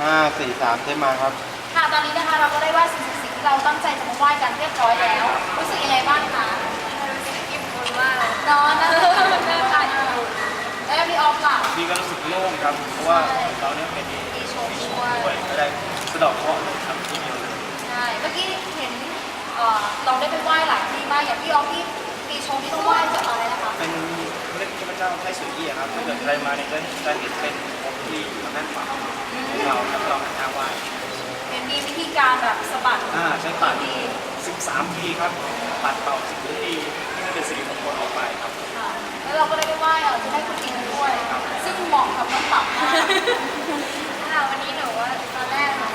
ห้าสี่สามใช่มาครับ ค่ะตอนนี้นะคะเราก็ได้ไหว้สิ่งศัสิสิทธิ์ที่เราตั้งใจจะมาไหว้กันเรียบร้อยแล้ว รู้สึกยังไงบ้างคะรู้สึกอิ่มบุญมากนอนนะค่ะอิ่มบุญแล้วมีออฟล่ะมีก็รู้สึกโล่งครับ เพราะว่าเราเนี่ยเป็นดีโชว์ด้วยก็ได้สะดอกเคราะห์ครับทีเดียวเลยใช่เมื่อกี้เห็นเราได้ไปไหว้หลายที่มากอย่างพี่ออฟที่ปีชงที่ต้องไหว้จะอะไรนะคะเป็น เรียกเทพเจ้าไทยสุยเอี่ยครับถ้าเกิดใครมาเนี่ยจะจะเห็นเป็นองค์ที่อยู่ทางด้านขวาของเราครับเราหันหน้าไหว้เห็นมีวิธีการแบบสะบัดอ่าใช้ปัดดี13ทีครับปัดเป่าสิ่งที่ดีให้เป็นสิริมงคลออกไปครับค่ะแล้วเราก็ได้ไปไหว้เอ่อเจะได้คุณอินด้วย ซึ่งเหมาะกับน้องปับมาก ค่ะวันนี้หนูว่าตอนแรกหนู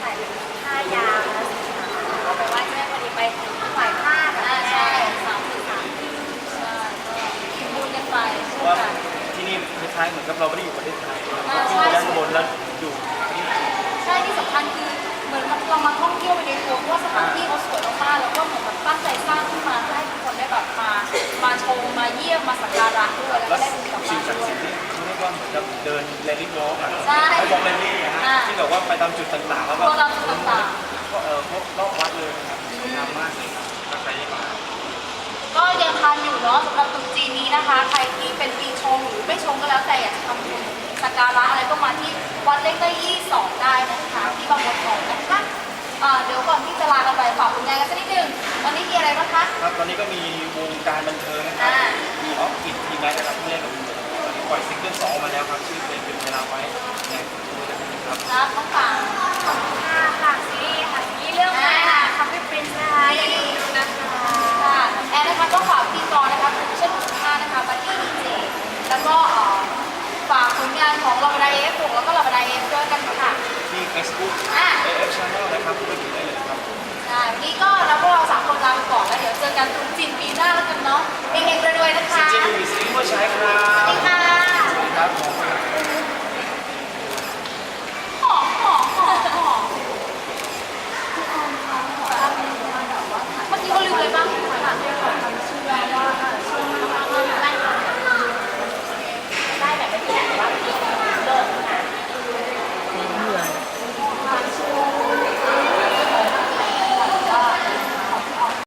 ใส่เป็นผ้ายาวแล้วสีขาวเอาไปไหว้แม่พอดีไปถวายผ้ากับ อ่า แม่ ใช่สามสี่สามใช่ก็อิ่มบุญกันไป เพ ช่ ราะ วย ว่า กัน ที่นี่ค ล้ายๆเหมือนกับเราไม่ได้อยู่ประเทศไทยเราอ่าขึ้นใช่ด้านบนแล้วอยู่ที่ใช่ที่สำคัญคือเหมือนเรามาท่องเที่ยวไปในตัวเพราะว่าสถานที่เขาสวยมากๆแล้วก็เหมือนแบบตั้งใจสร้างขึ้นมาเพื่อให้ทุกคนได้แบบมา มาชมมาเยี่ยมมาสักการะด้วยแล้วก็ได้บุญกลับสิ่บ้างนศักดิ์ด้วสิยทธิ์นี่เขาเรียกว่าเหมือนกับเดินแรลลี่วอล์กอะใช่เขาบอกแรลลี่อะฮะอ่า ที่แบบว่าไปตามจุดต่างๆแล้วแบบตัวตามจุดต่างก็ ก็ยังทันอยู่เนาะสำหรับตรุษจีนนี้นะคะ ใครที่เป็นปีชงหรือไม่ชงก็แล้วแต่อยากจะทำบุญสักการะอะไรก็มาที่วัดเล็กได้ยี่สองได้นะคะที่บางบัวทองนะคะอ่าเดี๋ยวก่อนที่จะลากันไปฝากผลงานกันสักนิดนึงวันนี้มีอะไรบ้างคะ ครับตอนนี้ก็มีวงการบันเทิงนะครับ อ่า มีออฟกิจทีมงานนะครับที่เล่นกับตอนนี้ปล่อยซิงเกิลสองออกมาแล้วครับ ชื่อเพลงเป็นเวลาไว้ในตัวนะครับรับน้อง Facebook อะ AF Channel นะครับก็อยู่ได้เลยครับใช่วันนี้ก็เราพวกเราสามคนลาไปก่อนแล้วเดี๋ยวเจอกันตรุษจีนปีหน้าแล้วกันเนาะเฮงๆรวยๆนะคะเจนนี่มีซีรีส์ว่าใช้ครัสวัสบดีค่ะ